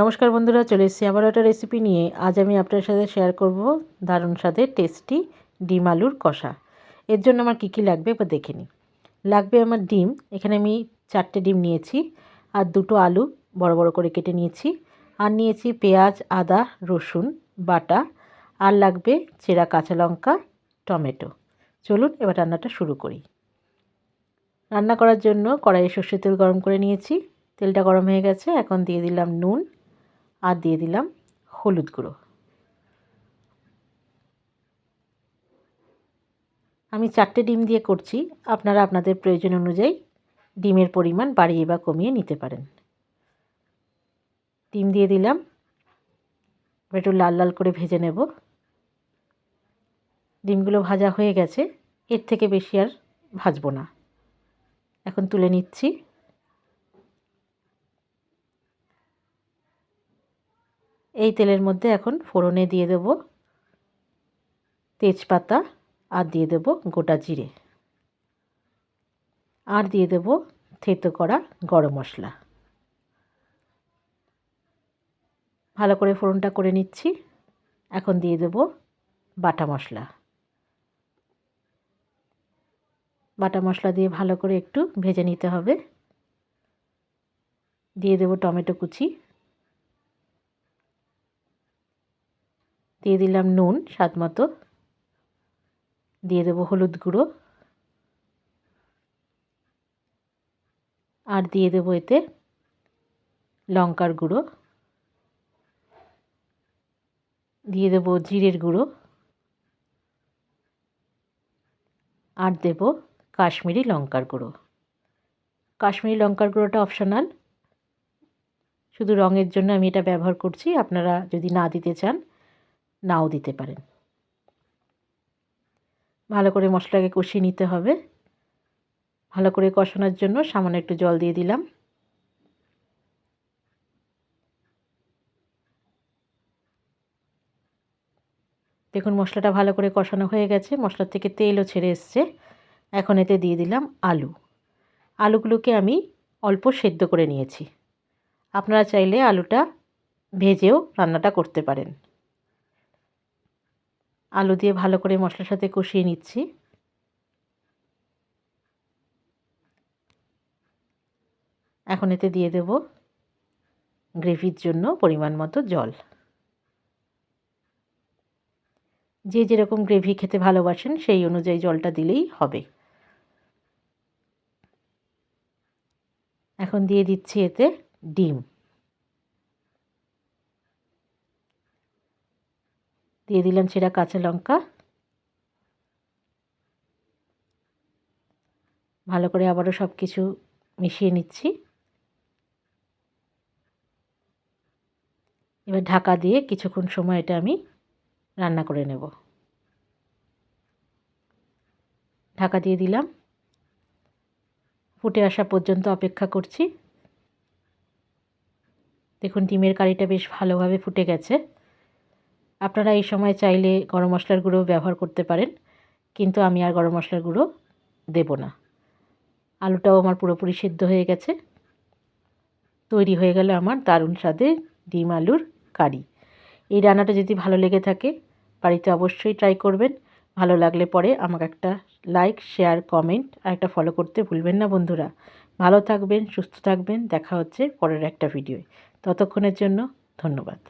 নমস্কার বন্ধুরা, চলে এসেছি আবার একটা রেসিপি নিয়ে। আজ আমি আপনার সাথে শেয়ার করব দারুণ স্বাদের টেস্টি ডিম আলুর কষা। এর জন্য আমার কী কী লাগবে এবার দেখে নিই। লাগবে আমার ডিম, এখানে আমি চারটে ডিম নিয়েছি, আর দুটো আলু বড় বড় করে কেটে নিয়েছি, আর নিয়েছি পেঁয়াজ, আদা, রসুন, বাটা, আর লাগবে চেরা কাঁচা লঙ্কা, টমেটো। চলুন এবার রান্নাটা শুরু করি। রান্না করার জন্য কড়াইয়ে সর্ষের তেল গরম করে নিয়েছি। তেলটা গরম হয়ে গেছে, এখন দিয়ে দিলাম নুন আর দিয়ে দিলাম হলুদ গুঁড়ো। আমি চারটে ডিম দিয়ে করছি, আপনারা আপনাদের প্রয়োজন অনুযায়ী ডিমের পরিমাণ বাড়িয়ে বা কমিয়ে নিতে পারেন। ডিম দিয়ে দিলাম একটু লাল লাল করে ভেজে নেব। ডিমগুলো ভাজা হয়ে গেছে, এর থেকে বেশি আর ভাজবো না। এখন তুলে নিচ্ছি। এই তেলের মধ্যে এখন ফোড়নে দিয়ে দেব তেজপাতা আর দিয়ে দেব গোটা জিরে। আর দিয়ে দেব থেতো করা গরম মশলা। ভালো করে ফোড়নটা করে নিচ্ছি। এখন দিয়ে দেব বাটা মশলা। বাটা মশলা দিয়ে ভালো করে একটু ভেজে নিতে হবে। দিয়ে দেব টমেটো কুচি। দিয়ে দিলাম নুন, স্বাদ মতো। দিয়ে দেবো হলুদ গুঁড়ো। আর দিয়ে দেবো এতে লঙ্কার গুঁড়ো। দিয়ে দেবো জিরের গুঁড়ো। আর দেব কাশ্মীরি লঙ্কার গুঁড়ো। কাশ্মীরি লঙ্কার গুঁড়োটা অপশনাল। শুধু রঙের জন্য আমি এটা ব্যবহার করছি, আপনারা যদি না দিতে চান। নাও দিতে পারেন। ভালো করে মশলাকে কষিয়ে নিতে হবে। ভালো করে কষানোর জন্য সামান্য একটু জল দিয়ে দিলাম। দেখুন, মশলাটা ভালো করে কষানো হয়ে গেছে। মশলার থেকে তেলও ছেড়ে এসছে। এখন এতে দিয়ে দিলাম আলু। আলুগুলোকে আমি অল্প সেদ্ধ করে নিয়েছি। আপনারা চাইলে আলুটা ভেজেও রান্নাটা করতে পারেন। আলু দিয়ে ভালো করে মশলার সাথে কষিয়ে নিচ্ছি। এখন এতে দিয়ে দেব গ্রেভির জন্য পরিমাণ মতো জল। যে যেরকম গ্রেভি খেতে ভালোবাসেন, সেই অনুযায়ী জলটা দিলেই হবে। এখন দিয়ে দিচ্ছি এতে ডিম। দিয়ে দিলাম ছেঁড়া কাঁচা লঙ্কা। ভালো করে আবারও সব কিছু মিশিয়ে নিচ্ছি। এবার ঢাকা দিয়ে কিছুক্ষণ সময় এটা আমি রান্না করে নেব। ঢাকা দিয়ে দিলাম। ফুটে আসা পর্যন্ত অপেক্ষা করছি। দেখুন ডিমের কারিটা বেশ ভালোভাবে ফুটে গেছে। আপনারা এই সময় চাইলে গরম মশলার গুঁড়ো ব্যবহার করতে পারেন, কিন্তু আমি আর গরম মশলার গুঁড়ো দেব না। আলুটাও আমার পুরোপুরি সিদ্ধ হয়ে গেছে। তৈরি হয়ে গেল আমার দারুণ স্বাদের ডিম আলুর কারি। এই রান্নাটা যদি ভালো লেগে থাকে, বাড়িতে অবশ্যই ট্রাই করবেন। ভালো লাগলে পরে আমাকে একটা লাইক শেয়ার কমেন্ট আর একটা ফলো করতে ভুলবেন না বন্ধুরা। ভালো থাকবেন, সুস্থ থাকবেন। দেখা হচ্ছে পরের একটা ভিডিওয় ততক্ষণের জন্য ধন্যবাদ।